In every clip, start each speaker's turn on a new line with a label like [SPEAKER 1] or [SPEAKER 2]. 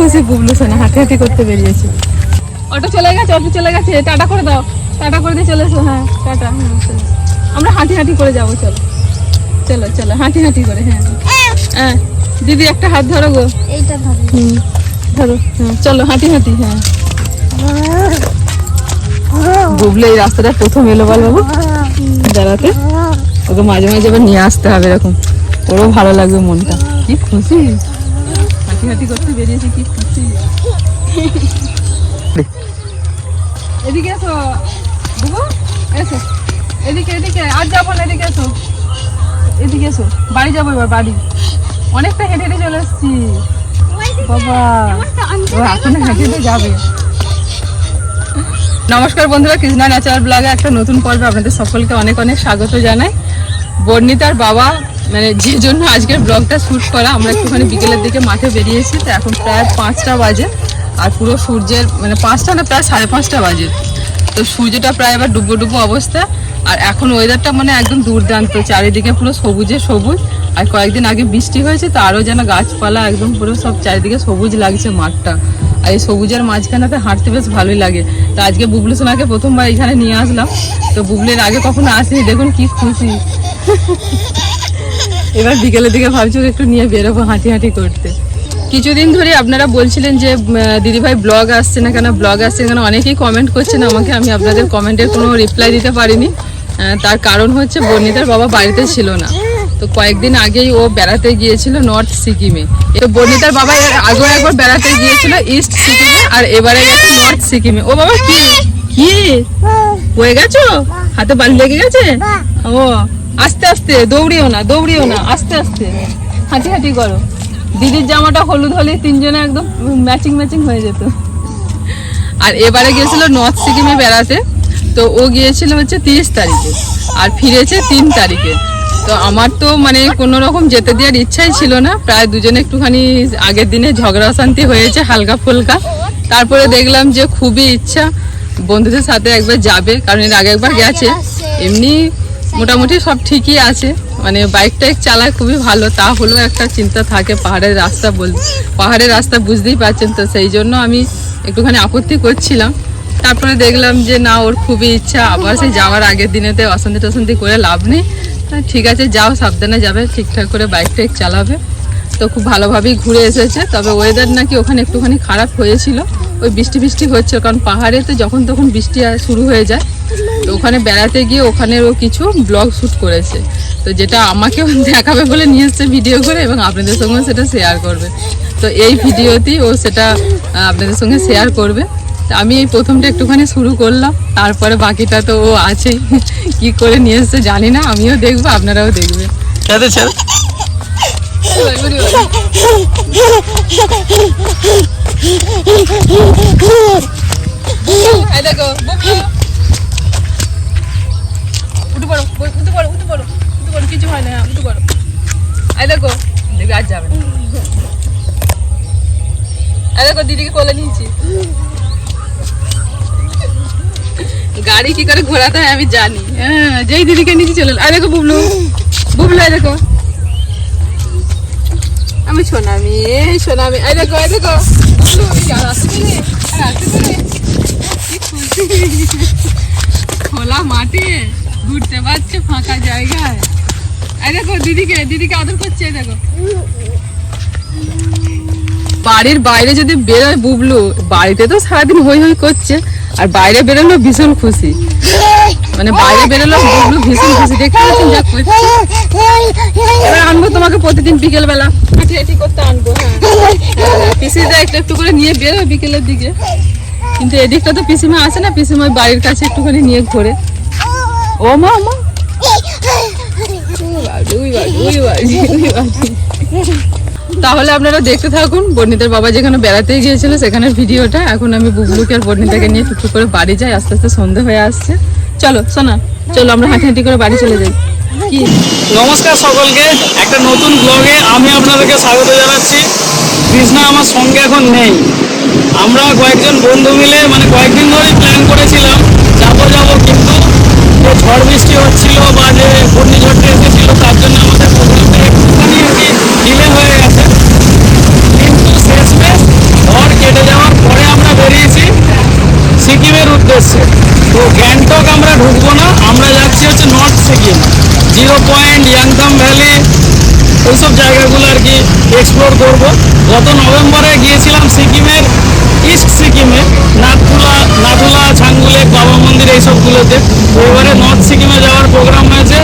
[SPEAKER 1] খুশি বুবলু সোনা হাঁটি হাঁটি করতে বেরিয়েছে। অটো চলে গেছে অটো চলে গেছে টাটা করে দাও টাটা করে দিয়ে চলে এসো হ্যাঁ টাটা হ্যাঁ আমরা হাঁটি হাঁটি করে যাব চলো। চলো চলো হাঁটি হাঁটি করে হ্যাঁ। হ্যাঁ দিদি একটা হাত ধরো গো।
[SPEAKER 2] এইটা ধরো।
[SPEAKER 1] হুম ধরো হ্যাঁ চলো হাঁটি হাঁটি হ্যাঁ। বুবলু এই রাস্তাটা প্রথম এলো বল বাবু বেড়াতে ওকে মাঝে মাঝে আবার নিয়ে আসতে হবে এরকম। ওরও ভালো লাগবে মনটা। কি খুশি। হাঁটি করতে বেরিয়েছে, কি খুশি এদিকে এসো, বুবু, এসো। এদিকে এদিকে, আর যাব না, এদিকে এসো। এদিকে এসো, বাড়ি যাব এবার, বাড়ি। অনেকটা হেঁটে হেঁটে চলে এসছি। বাবা এখন হেঁটে যাবে। নমস্কার বন্ধুরা, কৃষ্ণা ন্যাচারাল ব্লগে একটা নতুন পর্বে আপনাদের সকলকে অনেক অনেক স্বাগত জানাই। বর্ণিতার বাবা মানে যে জন্য আজকের ব্লগটা শ্যুট করা, আমরা একটুখানি বিকেলের দিকে মাঠে বেরিয়েছি, তো এখন প্রায় পাঁচটা বাজে, আর পুরো সূর্যের মানে পাঁচটা না, প্রায় সাড়ে পাঁচটা বাজে। তো সূর্যটা প্রায় এবার ডুবো ডুবো অবস্থা আর এখন ওয়েদারটা মানে একদম দুর্দান্ত, চারিদিকে পুরো সবুজে সবুজ, আর কয়েকদিন আগে বৃষ্টি হয়েছে, তো আরও যেন গাছপালা একদম পুরো সব চারিদিকে সবুজ লাগছে মাঠটা। আর এই সবুজের মাঝখানেতে হাঁটতে বেশ ভালোই লাগে। তো আজকে বুবলু সোনাকে প্রথমবার এখানে নিয়ে আসলাম, তো বুবলির আগে কখনো আসিনি, দেখুন কি খুশি। এবার বিকেলের দিকে ভাবছি একটু নিয়ে বেরোবো হাঁটি হাঁটি করতে। কিছুদিন ধরে আপনারা বলছিলেন যে দিদিভাই ব্লগ আসছে না কেন, ব্লগ আসছে কেন, অনেকেই কমেন্ট করছেন আমাকে, আমি আপনাদের কমেন্টের কোনো রিপ্লাই দিতে পারিনি। তার কারণ হচ্ছে বর্ণিতার বাবা বাড়িতে ছিল না। তো কয়েকদিন আগেই ও বেড়াতে গিয়েছিল নর্থ সিকিমে তো বর্ণিতার বাবা আগেও একবার বেড়াতে গিয়েছিল ইস্ট সিকিমে আর এবারে গেছে নর্থ সিকিমে ও বাবা, কি? কি? হয়ে গেছো? হাতে বালি লেগে গেছে? ও আস্তে আস্তে, দৌড়িও না দৌড়িও না, আস্তে আস্তে। হাঁটি হাঁটি করো। দিদির জামাটা হলুদ হলে তিনজনে একদম ম্যাচিং ম্যাচিং হয়ে যেত। আর এবারে গিয়েছিল নর্থ সিকিমে বেড়াতে। তো ও গিয়েছিল হচ্ছে তিরিশ তারিখে, আর ফিরেছে তিন তারিখে। তো আমার তো মানে কোনো রকম যেতে দেওয়ার ইচ্ছাই ছিল না। প্রায় দুজনে একটুখানি আগের দিনে ঝগড়া অশান্তি হয়েছে, হালকা ফুলকা। তারপরে দেখলাম যে খুবই ইচ্ছা বন্ধুদের সাথে একবার যাবে, কারণ এর আগে একবার গেছে। এমনি মোটামুটি সব ঠিকই আছে। মানে বাইক টাইক চালায় খুবই ভালো, তা হলেও একটা চিন্তা থাকে পাহাড়ের রাস্তা বল পাহাড়ের রাস্তা বুঝতেই পারছেন তো, সেই জন্য আমি একটুখানি আপত্তি করছিলাম। তারপরে দেখলাম যে না, ওর খুবই ইচ্ছা, আবার সেই যাওয়ার আগের দিনেতে অশান্তি টশান্তি করে লাভ নেই। ঠিক আছে, যাও, সাবধানে যাবে, ঠিকঠাক করে বাইক টাইক চালাবে। তো খুব ভালোভাবেই ঘুরে এসেছে, তবে ওয়েদার নাকি ওখানে একটুখানি খারাপ হয়েছিল। ওই বৃষ্টি বৃষ্টি হচ্ছে, কারণ পাহাড়ে তো যখন তখন বৃষ্টি শুরু হয়ে যায়। তো ওখানে বেড়াতে গিয়ে ওখানে ও কিছু ব্লগ শ্যুট করেছে। তো যেটা আমাকেও দেখাবে বলে নিয়ে এসছে ভিডিও করে এবং আপনাদের সঙ্গে সেটা শেয়ার করবে। তো এই ভিডিওতেই ও সেটা আপনাদের সঙ্গে শেয়ার করবে। তো আমি এই প্রথমটা একটুখানি শুরু করলাম তারপরে বাকিটা তো ও আছেই। কি করে নিয়ে এসছে জানি না আমিও দেখব আপনারাও দেখবে দেখো বই- উঠে পড়ো উঠে পড়ো উঠে পড়ো কিছু হয় না হ্যাঁ, উঠে পড়ো। এই দেখো দেখবি আর যাবে। এই দেখো দিদিকে কোলে নিয়েছি। গাড়ি কি করে ঘোরাতে হয় আমি জানি। হ্যাঁ যেই দিদিকে নিচে চলে। এই দেখো বুবলু। বুবলু এই দেখো। আমি সোনামি সোনামি এই দেখো দেখো। আর আর কি খুশি। খোলা মাঠে। ঘুরতে পারছে, ফাঁকা জায়গায়। এই দেখো, দিদিকে দিদিকে আদর করছে দেখো। বাড়ির বাইরে যদি বেরোয় বুবলু, বাড়িতে তো সারাদিন হই হই করছে, আর বাইরে বেরোলো ভীষণ খুশি। মানে বাইরে বেরোলো বুবলু ভীষণ খুশি। দেখতে পাচ্ছেন, যা করছে। এবার আনব তোমাকে প্রতিদিন বিকেল বেলা হাঁটি হাঁটি করতে আনব হ্যাঁ। পিসিটা একটু একটু করে নিয়ে বেরো বিকেলের দিকে। কিন্তু এদিকটা তো পিসিমা আসে না পিসিমা বাড়ির কাছে একটুখানি নিয়ে ঘোরে। ও মা মা। তাহলে আপনারা দেখতে থাকুন, বর্ণিতার বাবা যেখানে বেড়াতে গিয়েছিল সেখানের ভিডিওটা। এখন আমি বুবলুকে আর বর্ণিতাকে নিয়ে টুকটুক করে বাড়ি যাই, আস্তে আস্তে সন্ধে হয়ে আসছে। চলো শোনা চলো আমরা হাঁটি হাঁটি করে বাড়ি চলে যাই।
[SPEAKER 3] নমস্কার সকলকে, একটা নতুন ব্লগে আমি আপনাদেরকে স্বাগত জানাচ্ছি। কৃষ্ণা আমার সঙ্গে এখন নেই। আমরা কয়েকজন বন্ধু মিলে মানে কয়েকদিন ধরেই প্ল্যান করেছিলাম, যাব যাব, কিন্তু যে ঝড় বৃষ্টি হচ্ছিল বা যে ঘূর্ণিঝড়টা এসেছিল, তার জন্য আমাদের প্রকল্পে একটুখানি আর কি ডিলে হয়ে গেছে। কিন্তু শেষমেশ ঝড় কেটে যাওয়ার পরে আমরা বেরিয়েছি সিকিমের উদ্দেশ্যে। তো গ্যাংটক আমরা ঢুকবো না, আমরা যাচ্ছি হচ্ছে north Sikkim, zero point, Yumthang valley, ওইসব জায়গাগুলো আর কি এক্সপ্লোর করব। গত নভেম্বরে গিয়েছিলাম সিকিমের ইস্ট সিকিমে, নাথুলা নাথুলা, ছাঙ্গুলে, বাবা মন্দির এইসবগুলোতে। তো এবারে নর্থ সিকিমে যাওয়ার প্রোগ্রাম হয়েছে,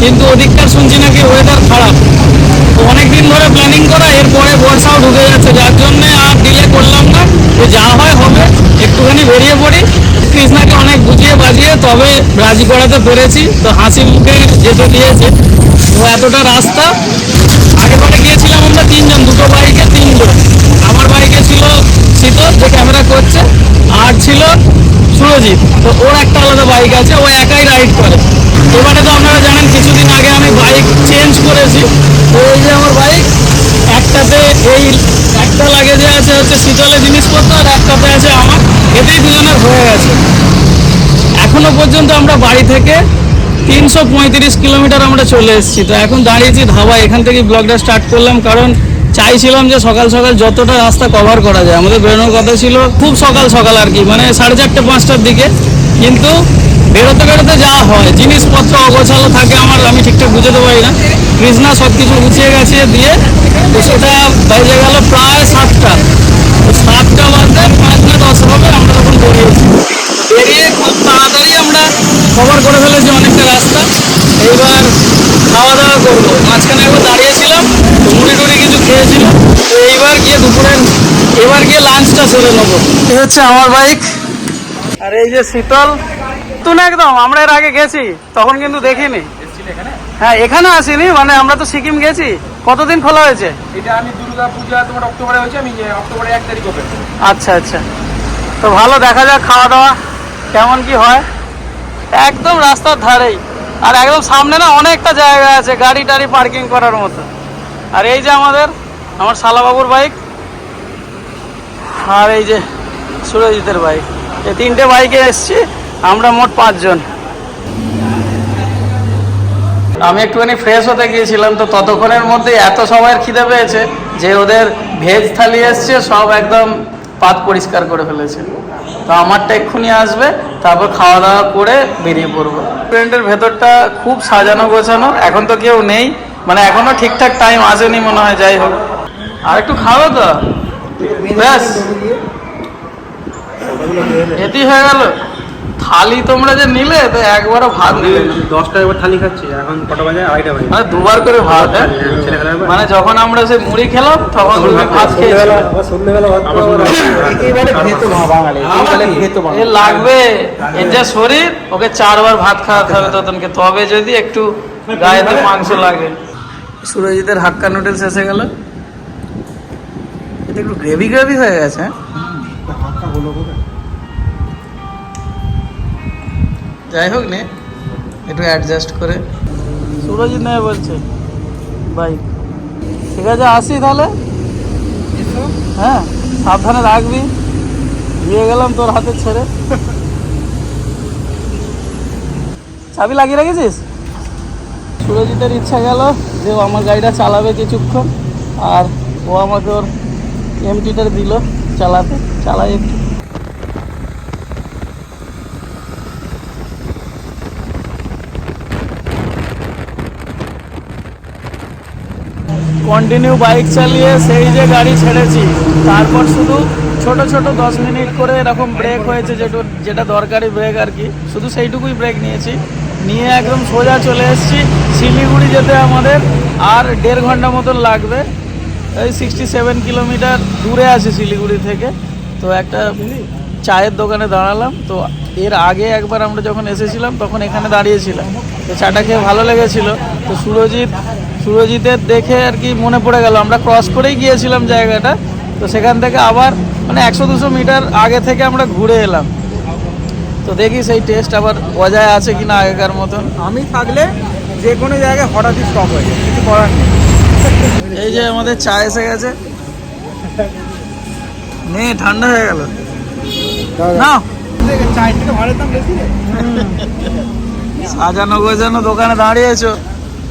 [SPEAKER 3] কিন্তু ওদিককার শুনছি নাকি ওয়েদার খারাপ। তো অনেক দিন ধরে প্ল্যানিং করা, এরপরে বর্ষাও ঢুকে যাচ্ছে, যার জন্য আর ডিলে করলাম না। তো যা হয় হবে, একটুখানি বেরিয়ে পড়ি। কৃষ্ণাকে অনেক বুঝিয়ে বাজিয়ে তবে রাজি করাতে পেরেছি তো হাসি মুখে যেতে দিয়েছে। তো এতটা রাস্তা আগেবারে গিয়েছিলাম আমরা তিনজন, দুটো বাইকে, তিনজন। আমার বাইকে ছিল শীতল যে ক্যামেরা করছে, আর ছিল সুরজিৎ। তো ওর একটা আলাদা বাইক আছে, ও একাই রাইড করে। এবারে তো আপনারা জানেন, কিছুদিন আগে আমি বাইক চেঞ্জ করেছি। তো এই যে আমার বাইক একটাতে এই, একটা লাগেজে আছে হচ্ছে শীতলের জিনিসপত্র, আর একটাতে আছে আমার। এতেই দুজনের হয়ে গেছে। এখনও পর্যন্ত আমরা বাড়ি থেকে তিনশো পঁয়ত্রিশ কিলোমিটার আমরা চলে এসেছি। তো এখন দাঁড়িয়েছি ধাবা এখান থেকে ব্লগটা স্টার্ট করলাম, কারণ চাইছিলাম যে সকাল সকাল যতটা রাস্তা কভার করা যায়। আমাদের বেরোনোর কথা ছিল খুব সকাল সকাল আর কি মানে সাড়ে চারটে, পাঁচটার দিকে। কিন্তু বেরোতে বেরোতে যা হয়, জিনিসপত্র অগোছালো থাকে আমার, আমি ঠিকঠাক বুঝতে পারি না। কৃষ্ণা সব কিছু গুছিয়ে গেছে দিয়ে তো সেটা বেজে গেল প্রায় সাতটা। সাতটা বাজতে পাঁচ না দশ হবে, আমরা তখন বেরিয়েছি বেরিয়ে খুব তাড়াতাড়ি আমরা কভার করে ফেলেছি অনেকটা রাস্তা। এইবার খাওয়া দাওয়া করব। মাঝখানে একবার দাঁড়িয়েছিলাম মুড়ি টুড়ি তো এইবার গিয়ে দুপুরের এবার গিয়ে লাঞ্চটা সেরে নেব। এই হচ্ছে আমার বাইক আর এই যে শীতল তুন একদম আমরা এর আগে গেছি তখন কিন্তু দেখিনি। হ্যাঁ এখানে আসিনি মানে আমরা তো সিকিম গেছি। কতদিন খোলা হয়েছে?
[SPEAKER 2] এটা আমি দুর্গা পূজা তোমার অক্টোবরে হয়েছে আমি এ, অক্টোবরের এক তারিখ হবে
[SPEAKER 3] আচ্ছা আচ্ছা। তো ভালো দেখা যাক খাওয়া দাওয়া কেমন কি হয়। একদম রাস্তার ধারেই। আর একদম সামনে না অনেকটা জায়গা আছে গাড়ি টাড়ি পার্কিং করার মতো। আর এই যে আমাদের, আমার শালাবাবুর বাইক আর এই যে সুরজিতের বাইক এই তিনটে বাইকে এসছি, আমরা মোট পাঁচজন। আমি একটুখানি ফ্রেশ হতে গিয়েছিলাম, তো ততক্ষণের মধ্যে এত সবাইয়ের খিদে পেয়েছে যে ওদের ভেজ থালি এসছে, সব একদম পাত পরিষ্কার করে ফেলেছে। তো আমারটা এক্ষুনি আসবে, তারপর খাওয়া দাওয়া করে বেরিয়ে পড়ব। রেস্টুরেন্টের ভেতরটা খুব সাজানো গোছানো, এখন তো কেউ নেই। মানে এখনও ঠিকঠাক টাইম আসেনি মনে হয় যাই হোক। আর একটু খাবে তো। ব্যাস। এটি হয়ে গেল। থালি তোমরা যে নিলে তো একবারও ভাত নিলে
[SPEAKER 2] দশটা এবার থালি খাচ্ছি এখন কটা বাজে? আড়াইটা বাজে।
[SPEAKER 3] মানে দুবার করে ভাত হ্যাঁ? মানে যখন আমরা সেই মুড়ি খেলাম তখন ভাত খেয়েছিলে। এ লাগবে এর যা শরীর ওকে চারবার ভাত খাওয়াতে হবে ততনকে তবে যদি একটু গায়েতে মাংস লাগে। সুরজিতের হাক্কা নুডলস এসে গেল। এটা একটু গ্রেভি গ্রেভি হয়ে গেছে। হ্যাঁ? যাই হোক নে একটু অ্যাডজাস্ট করে। সুরজিৎ নেই বলছে বাইক ঠিক আছে আসি তাহলে? হ্যাঁ সাবধানে রাখবি। দিয়ে গেলাম তোর হাতে ছেড়ে। চাবি লাগিয়ে রেখেছিস? সুরজিতের ইচ্ছা গেল যে ও আমার গাড়িটা চালাবে কিছুক্ষণ, আর ও আমাকে ওর এমটিটা দিল চালাতে, চালাই একটু। কন্টিনিউ বাইক চালিয়ে সেই যে গাড়ি ছেড়েছি, তারপর শুধু ছোট ছোট দশ মিনিট করে এরকম ব্রেক হয়েছে, যেটু যেটা দরকারি ব্রেক আর কি। শুধু সেইটুকুই ব্রেক নিয়েছি। নিয়ে একদম সোজা চলে এসেছি শিলিগুড়ি যেতে আমাদের, আর দেড় ঘণ্টা মতন লাগবে। এই সিক্সটি সেভেন কিলোমিটার দূরে আছে শিলিগুড়ি থেকে। তো একটা চায়ের দোকানে দাঁড়ালাম। তো এর আগে একবার আমরা যখন এসেছিলাম, তখন এখানে দাঁড়িয়েছিলাম। তো চাটা খেয়ে ভালো লেগেছিল। তো সুরজিৎ, সুরজিতের দেখে আর কি মনে পড়ে গেল। আমরা ক্রস করেই গিয়েছিলাম জায়গাটা। তো সেখান থেকে আবার মানে একশো দুশো মিটার আগে থেকে আমরা ঘুরে এলাম। তো দেখি সেই টেস্ট আবার বজায় আছে কি না আগেকার মতন।
[SPEAKER 2] আমি থাকলে যে কোনো জায়গায় হঠাৎই স্টপ হয়ে যায় কিছু করার নেই।
[SPEAKER 3] এই যে আমাদের চা এসে গেছে। নে ঠান্ডা হয়ে গেল। না সাজানো গোজানো দোকানে দাঁড়িয়েছো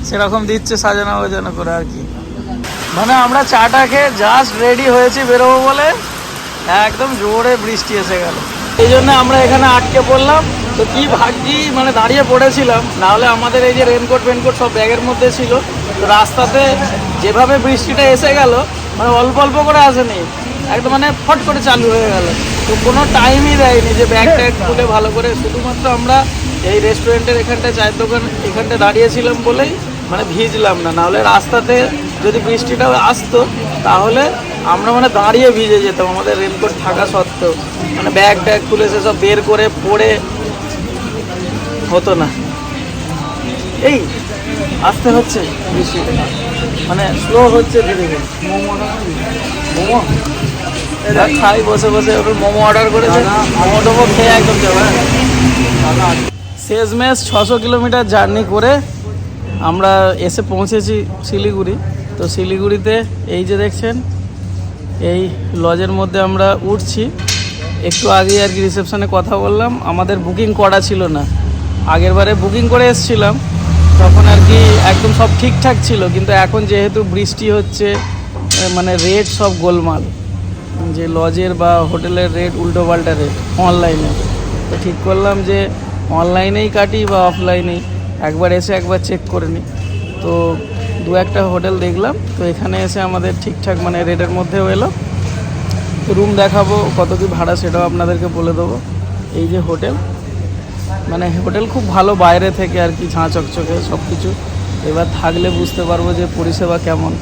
[SPEAKER 3] সেরকম দিচ্ছে সাজানো গোজানো করে আর কি। মানে আমরা চাটা খেয়ে জাস্ট রেডি হয়েছি বেরোবো বলে একদম জোরে বৃষ্টি এসে গেল। এই জন্য আমরা এখানে আটকে পড়লাম। তো কি ভাগ্যি মানে দাঁড়িয়ে পড়েছিলাম। নাহলে আমাদের এই যে রেনকোট ফেনকোট সব ব্যাগের মধ্যে ছিল। তো রাস্তাতে যেভাবে বৃষ্টিটা এসে গেল মানে অল্প অল্প করে আসেনি। একদম মানে ফট করে চালু হয়ে গেল। তো কোনো টাইমই দেয়নি যে ব্যাগ ট্যাগ খুলে ভালো করে। শুধুমাত্র আমরা এই রেস্টুরেন্টের এখানটায় চায়ের দোকান, এখানটায় দাঁড়িয়েছিলাম বলেই মানে ভিজলাম না। নাহলে রাস্তাতে যদি বৃষ্টিটা আসতো তাহলে আমরা মানে দাঁড়িয়ে ভিজে যেতাম। আমাদের রেনকোট থাকা সত্ত্বেও। মানে ব্যাগ ট্যাগ খুলে সেসব বের করে পড়ে হতো না। এই আসতে হচ্ছে বৃষ্টি মানে স্লো হচ্ছে ধীরে ধীরে। মোমো? এরা খাই বসে বসে ওর মোমো অর্ডার করেছে। মোমো টোমো খেয়ে একদম যাবে। শেষমেশ ছশো কিলোমিটার জার্নি করে আমরা এসে পৌঁছেছি শিলিগুড়ি। তো শিলিগুড়িতে এই যে দেখছেন, এই লজের মধ্যে আমরা উঠছি। একটু আগে আর কি রিসেপশনে কথা বললাম। আমাদের বুকিং করা ছিল না। আগের বারে বুকিং করে এসেছিলাম। তখন আর কি একদম সব ঠিকঠাক ছিল। কিন্তু এখন যেহেতু বৃষ্টি হচ্ছে মানে রেট সব গোলমাল। যে লজের বা হোটেলের রেট উল্টো পাল্টা রেট অনলাইনে তো ঠিক করলাম যে অনলাইনেই কাটি বা অফলাইনেই একবার এসে একবার চেক করে নিই তো দু একটা হোটেল দেখলাম, তো এখানে এসে আমাদের ঠিকঠাক মানে রেটের মধ্যেও এলো। তো রুম দেখাবো, কত কি ভাড়া সেটাও আপনাদেরকে বলে দেবো। এই যে হোটেল মানে হোটেল খুব ভালো বাইরে থেকে আর কি, ঝাঁ চকচকে সব কিছু এবার থাকলে বুঝতে পারব যে পরিষেবা কেমন।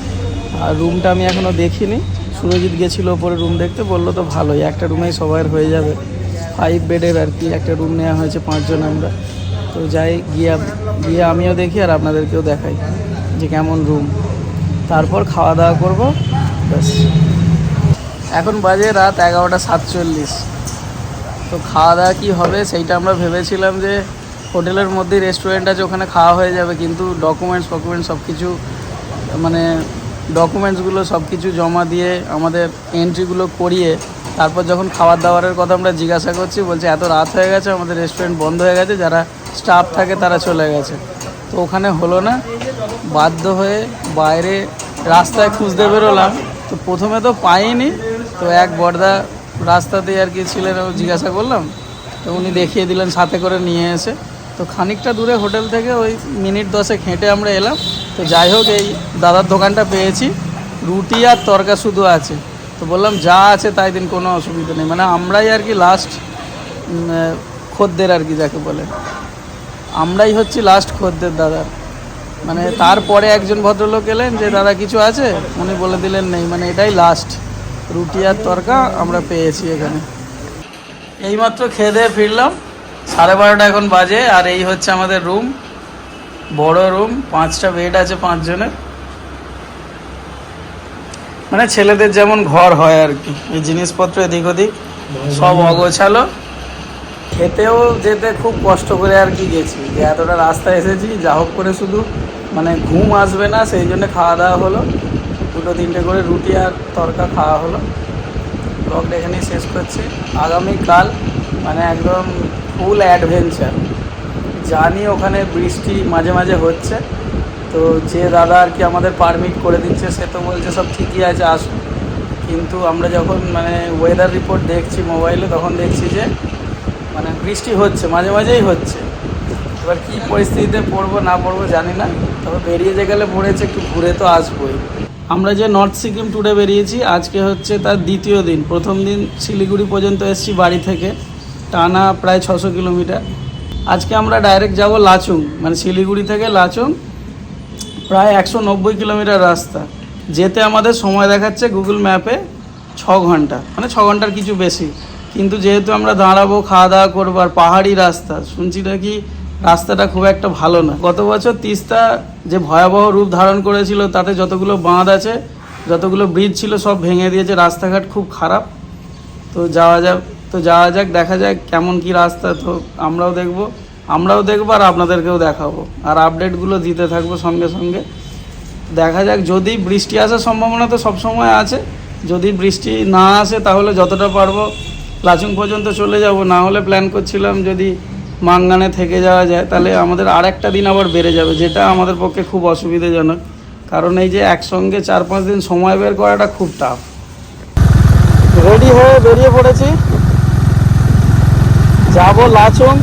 [SPEAKER 3] আর রুমটা আমি এখনও দেখিনি। সুরজিৎ গেছিল ওপরে রুম দেখতে, বলল তো ভালোই, একটা রুমেই সবার হয়ে যাবে। ফাইভ বেডের আর কি, একটা রুম নেওয়া হয়েছে পাঁচজন আমরা। তো যাই, গিয়ে গিয়ে আমিও দেখি আর আপনাদেরকেও দেখাই যে কেমন রুম তারপর খাওয়া দাওয়া করব, ব্যাস। এখন বাজে রাত এগারোটা সাতচল্লিশ। তো খাওয়া দাওয়া কী হবে সেইটা আমরা ভেবেছিলাম যে হোটেলের মধ্যেই রেস্টুরেন্ট আছে, ওখানে খাওয়া হয়ে যাবে, কিন্তু ডকুমেন্টস ফকুমেন্টস সব কিছু মানে ডকুমেন্টসগুলো সব কিছু জমা দিয়ে আমাদের এন্ট্রিগুলো করিয়ে তারপর যখন খাবার দাবারের কথা আমরা জিজ্ঞাসা করছি, বলছে এত রাত হয়ে গেছে, আমাদের রেস্টুরেন্ট বন্ধ হয়ে গেছে, যারা স্টাফ থাকে, তারা চলে গেছে। তো ওখানে হলো না, বাধ্য হয়ে বাইরে রাস্তায় খুঁজতে বেরোলাম। তো প্রথমে তো পাইনি, তো এক বর্দা রাস্তাতেই আর কি ছিলেন, ও জিজ্ঞাসা করলাম, তো উনি দেখিয়ে দিলেন, সাথে করে নিয়ে এসে। তো খানিকটা দূরে হোটেল থেকে ওই মিনিট দশেক হেঁটে আমরা এলাম। তো যাই হোক, এই দাদার দোকানটা পেয়েছি, রুটি আর তরকা শুধু আছে। তো বললাম, যা আছে তাই দিন কোনো অসুবিধা নেই। মানে আমরাই আর কি লাস্ট খদ্দের আর কি যাকে বলে। আমরাই হচ্ছি লাস্ট খদ্দের দাদার মানে তারপরে একজন ভদ্রলোক এলেন যে, দাদা, কিছু আছে? উনি বলে দিলেন, নেই। মানে এটাই লাস্ট রুটি আর তরকা আমরা পেয়েছি এখানে। এইমাত্র খেয়ে দিয়ে ফিরলাম। সাড়ে বারোটা এখন বাজে, আর এই হচ্ছে আমাদের রুম বড় রুম পাঁচটা বেড আছে পাঁচজনের। মানে ছেলেদের যেমন ঘর হয় আর কি। এই জিনিসপত্র এদিক ওদিক সব অগোছালো। খেতেও যেতে খুব কষ্ট করে আর কি গেছি। যে এতটা রাস্তা এসেছি, যা হোক করে শুধু মানে ঘুম আসবে না, সেই জন্য খাওয়া দাওয়া হলো। দুটো তিনটে করে রুটি আর তরকা খাওয়া হলো। ব্লগটা এখানেই শেষ করছি। আগামীকাল মানে একদম ফুল অ্যাডভেঞ্চার জানি ওখানে বৃষ্টি মাঝে মাঝে হচ্ছে। তো যে দাদা আর কি আমাদের পারমিট করে দিচ্ছে, সে তো বলছে সব ঠিকই আছে আসুন কিন্তু আমরা যখন মানে ওয়েদার রিপোর্ট দেখছি মোবাইলে তখন দেখছি যে মানে বৃষ্টি হচ্ছে, মাঝে মাঝেই হচ্ছে। এবার কী পরিস্থিতিতে পড়ব, না পড়ব জানি না। তবে বেরিয়ে যে গেলে পড়েছে একটু ঘুরে তো আসবোই। আমরা যে নর্থ সিকিম ট্যুরে বেরিয়েছি, আজকে হচ্ছে তার দ্বিতীয় দিন। প্রথম দিন শিলিগুড়ি পর্যন্ত এসেছি বাড়ি থেকে, টানা প্রায় ছশো কিলোমিটার। আজকে আমরা ডাইরেক্ট যাব লাচুং মানে শিলিগুড়ি থেকে লাচুং, প্রায় একশো নব্বই কিলোমিটার রাস্তা। যেতে আমাদের সময় দেখাচ্ছে গুগল ম্যাপে ছ ঘণ্টা মানে ছ ঘণ্টার কিছু বেশি। কিন্তু যেহেতু আমরা দাঁড়াবো খাওয়া দাওয়া করব আর পাহাড়ি রাস্তা শুনছি নাকি রাস্তাটা খুব একটা ভালো না। গত বছর তিস্তা যে ভয়াবহ রূপ ধারণ করেছিল, তাতে যতগুলো বাঁধ আছে, যতগুলো ব্রিজ ছিল, সব ভেঙে দিয়েছে। রাস্তাঘাট খুব খারাপ। তো যাওয়া যাক, তো যাওয়া যাক, দেখা যাক কেমন কি রাস্তা। তো আমরাও দেখব, আমরাও দেখব আর আপনাদেরকেও দেখাবো। আর আপডেটগুলো দিতে থাকব সঙ্গে সঙ্গে। দেখা যাক, যদি বৃষ্টি আসার সম্ভাবনা তো সবসময় আছে। যদি বৃষ্টি না আসে, তাহলে যতটা পারব লাচুং পর্যন্ত চলে যাব, না হলে প্ল্যান করছিলাম যদি মাঙ্গানে থেকে যাওয়া যায়, তাহলে আমাদের আর একটা দিন আবার বেড়ে যাবে, যেটা আমাদের পক্ষে খুব অসুবিধাজনক। কারণ এই যে একসঙ্গে চার পাঁচ দিন সময় বের করাটা খুব টাফ রেডি হয়ে বেরিয়ে পড়েছি। যাব লাচুং,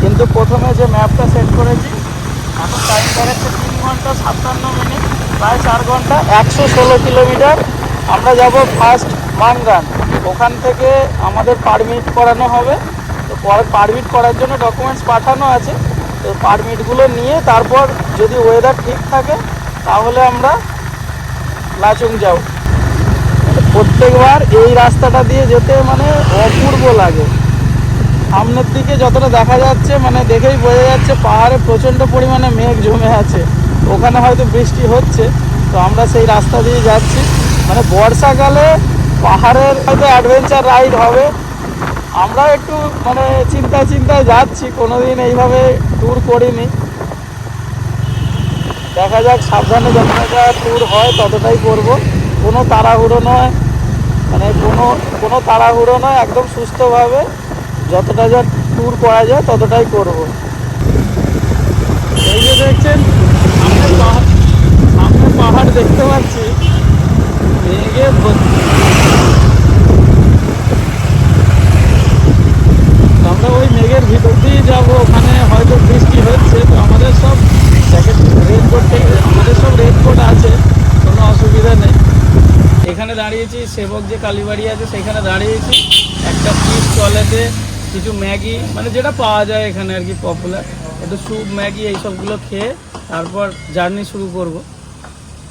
[SPEAKER 3] কিন্তু প্রথমে যে ম্যাপটা সেট করেছি, এখন টাইম দেখাচ্ছে তিন ঘণ্টা সাতান্ন মিনিট প্রায় চার ঘণ্টা, একশো ষোলো কিলোমিটার আমরা যাব ফার্স্ট মানগান ওখান থেকে আমাদের পারমিট করানো হবে। তো পরে পারমিট করার জন্য ডকুমেন্টস পাঠানো আছে। তো পারমিটগুলো নিয়ে তারপর যদি ওয়েদার ঠিক থাকে, তাহলে আমরা লাচুং যাও প্রত্যেকবার এই রাস্তাটা দিয়ে যেতে মানে অপূর্ব লাগে। সামনের দিকে যতটা দেখা যাচ্ছে মানে দেখেই বোঝা যাচ্ছে পাহাড়ে প্রচণ্ড পরিমাণে মেঘ জমে আছে। ওখানে হয়তো বৃষ্টি হচ্ছে। তো আমরা সেই রাস্তা দিয়ে যাচ্ছি। মানে বর্ষাকালে পাহাড়ের হয়তো অ্যাডভেঞ্চার রাইড হবে। আমরা একটু মানে চিন্তা চিন্তায় যাচ্ছি, কোনোদিন এইভাবে ট্যুর করিনি। দেখা যাক, সাবধানে যতটা ট্যুর হয় ততটাই করব। কোনো তাড়াহুড়ো নয়। মানে কোনো কোনো তাড়াহুড়ো নয়, একদম সুস্থভাবে যতটা যা ট্যুর করা যায় ততটাই করব। এই যে দেখছেন সামনে পাহাড় সামনে পাহাড় দেখতে পাচ্ছি। মেঘে ভর্তি। তো মেঘের ভিতর দিয়ে যাব, ওখানে হয়তো বৃষ্টি হচ্ছে, তো আমাদের সব জ্যাকেট রেনকোট আমাদের সব রেনকোট আছে, কোনো অসুবিধা নেই। এখানে দাঁড়িয়েছি, সেবক যে কালীবাড়ি আছে, সেখানে দাঁড়িয়েছি। একটা ফিশ চলেতে কিছু ম্যাগি মানে যেটা পাওয়া যায় এখানে আর কি পপুলার একটু স্যুপ ম্যাগি এইসবগুলো খেয়ে তারপর জার্নি শুরু করব।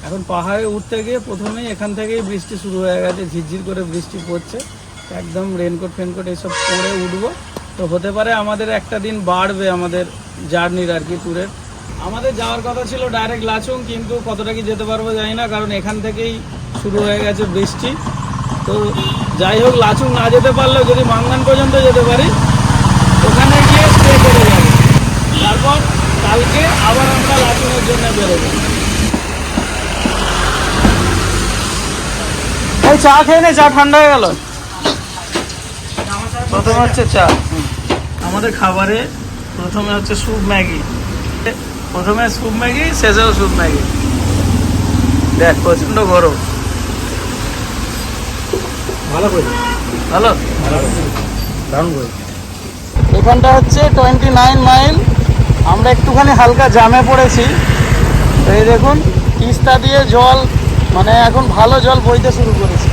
[SPEAKER 3] এখন পাহাড়ে উঠতে গিয়ে প্রথমেই এখান থেকেই বৃষ্টি শুরু হয়ে গেছে, ঝিরঝির করে বৃষ্টি পড়ছে। একদম রেনকোট ফেনকোট এইসব পরে উঠবো। তো হতে পারে আমাদের একটা দিন বাড়বে আমাদের জার্নির আর কি ট্যুরের আমাদের যাওয়ার কথা ছিল ডাইরেক্ট লাচুং, কিন্তু কতটা কি যেতে পারব জানি না, কারণ এখান থেকেই শুরু হয়ে গেছে বৃষ্টি। তো যাই হোক, লাচুং না যেতে পারলেও যদি মাঙ্গান পর্যন্ত যেতে পারি, ওখানে গিয়ে স্টে করে যাব। তারপর কালকে আবার আমরা লাচুংয়ের জন্য বেরোবো। চা খেয়ে নে, চা ঠান্ডা হয়ে গেল। প্রথমে হচ্ছে চা। আমাদের খাবারে প্রথমে হচ্ছে স্যুপ ম্যাগি। প্রথমে স্যুপ ম্যাগি শেষেও স্যুপ ম্যাগি। দেখ প্রচণ্ড গরম।
[SPEAKER 2] ভালো করে
[SPEAKER 3] ভালো?
[SPEAKER 2] দারুণ করে
[SPEAKER 3] এখানটা হচ্ছে টোয়েন্টি নাইন মাইল। আমরা একটুখানি হালকা জামে পড়েছি। এই দেখুন তিস্তা দিয়ে জল মানে এখন ভালো জল বইতে শুরু করেছে।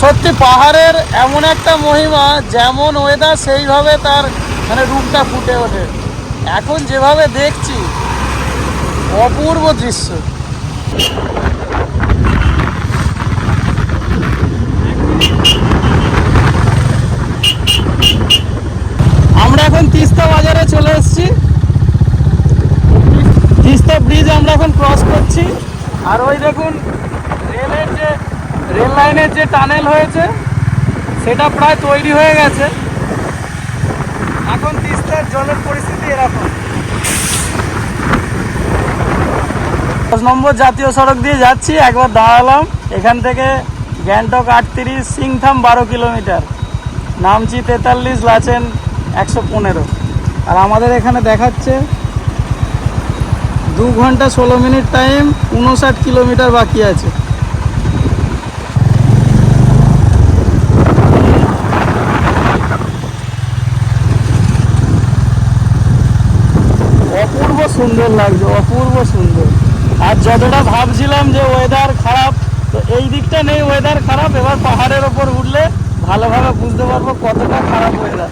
[SPEAKER 3] সত্যি, পাহাড়ের এমন একটা মহিমা, যেমন ওয়েদার সেইভাবে তার মানে রূপটা ফুটে ওঠে। এখন যেভাবে দেখছি, অপূর্ব দৃশ্য। আমরা এখন তিস্তা বাজারে চলে এসেছি। তিস্তা ব্রিজ আমরা এখন ক্রস করছি। আর ওই দেখুন, রেলের যে রেল লাইনের যে টানেল হয়েছে, সেটা প্রায় তৈরি হয়ে গেছে। এখন তিস্তার জলের পরিস্থিতি এরকম। দশ নম্বর জাতীয় সড়ক দিয়ে যাচ্ছি, একবার দাঁড়ালাম। এখান থেকে গ্যাংটক আটত্রিশ, সিংথাম বারো কিলোমিটার। নামচি তেতাল্লিশ, লাচেন একশো পনেরো। আর আমাদের এখানে দেখাচ্ছে, দু ঘণ্টা ষোলো মিনিট টাইম উনষাট কিলোমিটার বাকি আছে অপূর্ব সুন্দর লাগছে, অপূর্ব সুন্দর। আর যতটা ভাবছিলাম যে ওয়েদার খারাপ, তো এই দিকটা নেই ওয়েদার খারাপ, এবার পাহাড়ের ওপর উঠলে ভালোভাবে বুঝতে পারব কতটা খারাপ ওয়েদার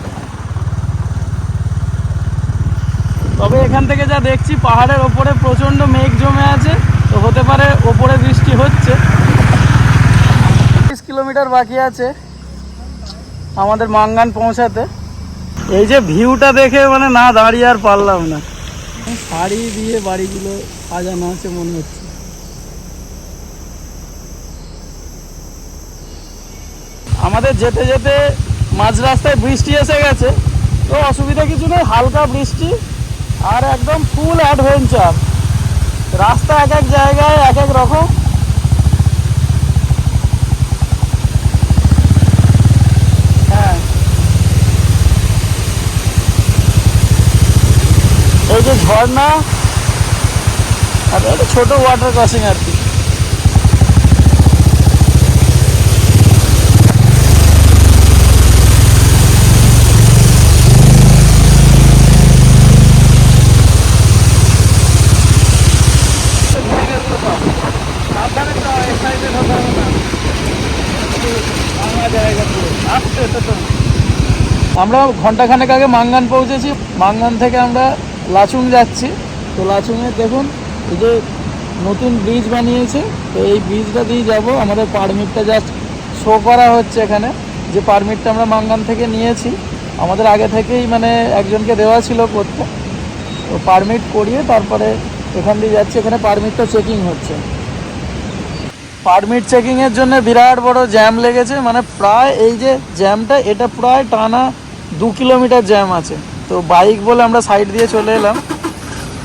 [SPEAKER 3] তবে এখান থেকে যা দেখছি, পাহাড়ের ওপরে প্রচণ্ড মেঘ জমে আছে, তো হতে পারে ওপরে বৃষ্টি হচ্ছে। তিরিশ কিলোমিটার বাকি আছে আমাদের মাঙ্গান পৌঁছাতে। এই যে ভিউটা দেখে মানে না দাঁড়িয়ে আর পারলাম না। শাড়ি দিয়ে বাড়িগুলো সাজানো আছে মনে হচ্ছে। আমাদের যেতে যেতে মাঝ রাস্তায় বৃষ্টি এসে গেছে, তো অসুবিধা কিছু নেই, হালকা বৃষ্টি আর একদম ফুল অ্যাডভেঞ্চার রাস্তা এক এক জায়গায় এক এক রকম। ওই যে ঝর্ণা আর একটা ছোট ওয়াটার ক্রসিং আর কি। আমরা ঘন্টাখানেক আগে মাঙ্গান পৌঁছেছি। মাঙ্গান থেকে আমরা লাচুং যাচ্ছি। তো লাচুংয়ে দেখুন, এই যে নতুন ব্রিজ বানিয়েছে, তো এই ব্রিজটা দিয়ে যাব। আমাদের পারমিটটা জাস্ট শো করা হচ্ছে এখানে। যে পারমিটটা আমরা মাঙ্গান থেকে নিয়েছি। আমাদের আগে থেকেই মানে একজনকে দেওয়া ছিল করতে। তো পারমিট করিয়ে তারপরে এখান দিয়ে যাচ্ছি। এখানে পারমিটটা চেকিং হচ্ছে। পারমিট চেকিংয়ের জন্য বিরাট বড় জ্যাম লেগেছে। মানে প্রায় এই যে জ্যামটা এটা প্রায় টানা দু কিলোমিটার জ্যাম আছে। তো বাইক বলে আমরা সাইড দিয়ে চলে এলাম।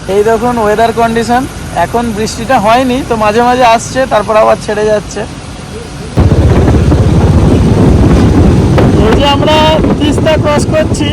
[SPEAKER 3] এই দেখুন ওয়েদার কন্ডিশন এখন বৃষ্টিটা হয়নি, তো মাঝে মাঝে আসছে, তারপর আবার ছেড়ে যাচ্ছে। আমরা তিস্তা ক্রস করছি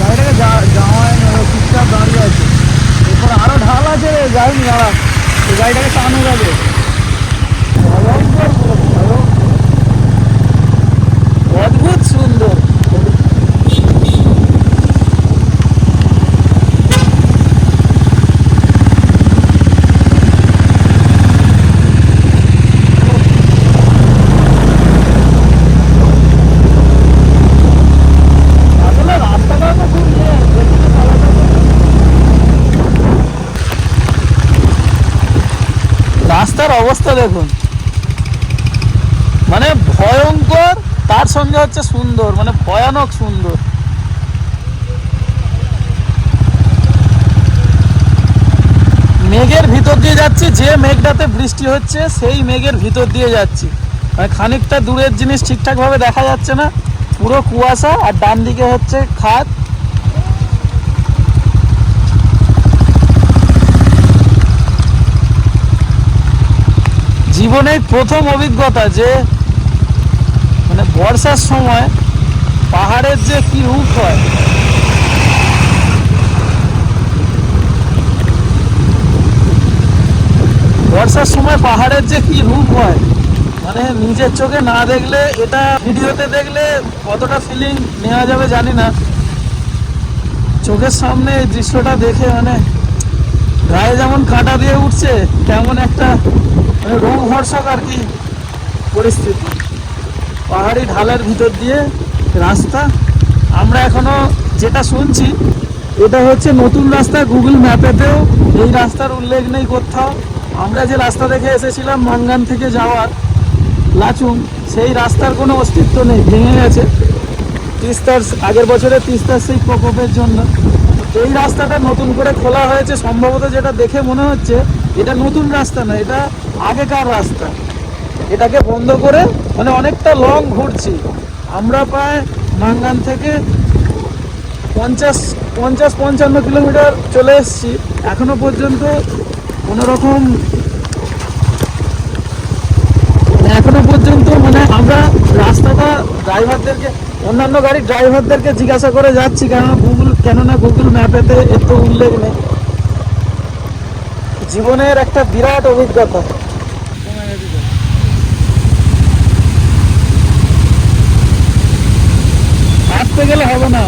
[SPEAKER 2] গাড়িটাকে যা- যাওয়াই না ও চুপচাপ দাঁড়িয়ে আছে এরপর আরও ঢাল আছে রে যাইনি দাঁড়া এই গাড়িটাকে টানো যাবে ভয়ঙ্কর পুরো, ভয়ঙ্কর।
[SPEAKER 3] অদ্ভুত সুন্দর
[SPEAKER 2] আসলে রাস্তাটা তো খুব ইয়ে, যেখানে চালাতে হবে।
[SPEAKER 3] রাস্তার অবস্থা দেখুন। মানে ভয়ঙ্কর, তার সঙ্গে হচ্ছে সুন্দর মানে ভয়ানক সুন্দর। মেঘের ভিতর দিয়ে যাচ্ছি, যে মেঘটাতে বৃষ্টি হচ্ছে, সেই মেঘের ভিতর দিয়ে যাচ্ছি। মানে খানিকটা দূরের জিনিস ঠিকঠাকভাবে দেখা যাচ্ছে না, পুরো কুয়াশা, আর ডান দিকে হচ্ছে খাদ জীবনের প্রথম অভিজ্ঞতা যে মানে বর্ষার সময় পাহাড়ের যে কি রূপ হয়। বর্ষার সময় পাহাড়ের যে কি রূপ হয় মানে নিজের চোখে না দেখলে, এটা ভিডিওতে দেখলে কতটা ফিলিং নেওয়া যাবে জানি না। চোখের সামনে এই দৃশ্যটা দেখে মানে গায়ে যেমন কাঁটা দিয়ে উঠছে, তেমন একটা মানে রোমহর্ষক আর কি পরিস্থিতি। পাহাড়ি ঢালের ভিতর দিয়ে রাস্তা। আমরা এখনও যেটা শুনছি, এটা হচ্ছে নতুন রাস্তা গুগল ম্যাপেতেও এই রাস্তার উল্লেখ নেই কোথাও। আমরা যে রাস্তা দেখে এসেছিলাম মাঙ্গান থেকে যাওয়ার, লাচুং, সেই রাস্তার কোনো অস্তিত্ব নেই, ভেঙে গেছে। তিস্তার, আগের বছরে তিস্তার সেই প্রকোপের জন্য। এই রাস্তাটা নতুন করে খোলা হয়েছে, সম্ভবত যেটা দেখে মনে হচ্ছে এটা নতুন রাস্তা না, এটা আগেকার রাস্তা। এটাকে বন্ধ করে মানে অনেকটা লং ঘুরছি। আমরা প্রায় মাঙ্গান থেকে পঞ্চাশ পঞ্চাশ, পঞ্চান্ন কিলোমিটার চলে এসেছি। এখনও পর্যন্ত কোনোরকম মানে এখনও পর্যন্ত মানে আমরা রাস্তাটা ড্রাইভারদেরকে অন্যান্য গাড়ির ড্রাইভারদেরকে জিজ্ঞাসা করে যাচ্ছি, কেননা গুগল কেননা গুগল ম্যাপেতে এর তো উল্লেখ নেই। জীবনের একটা বিরাট অভিজ্ঞতা। আসতে গেলে হবে না।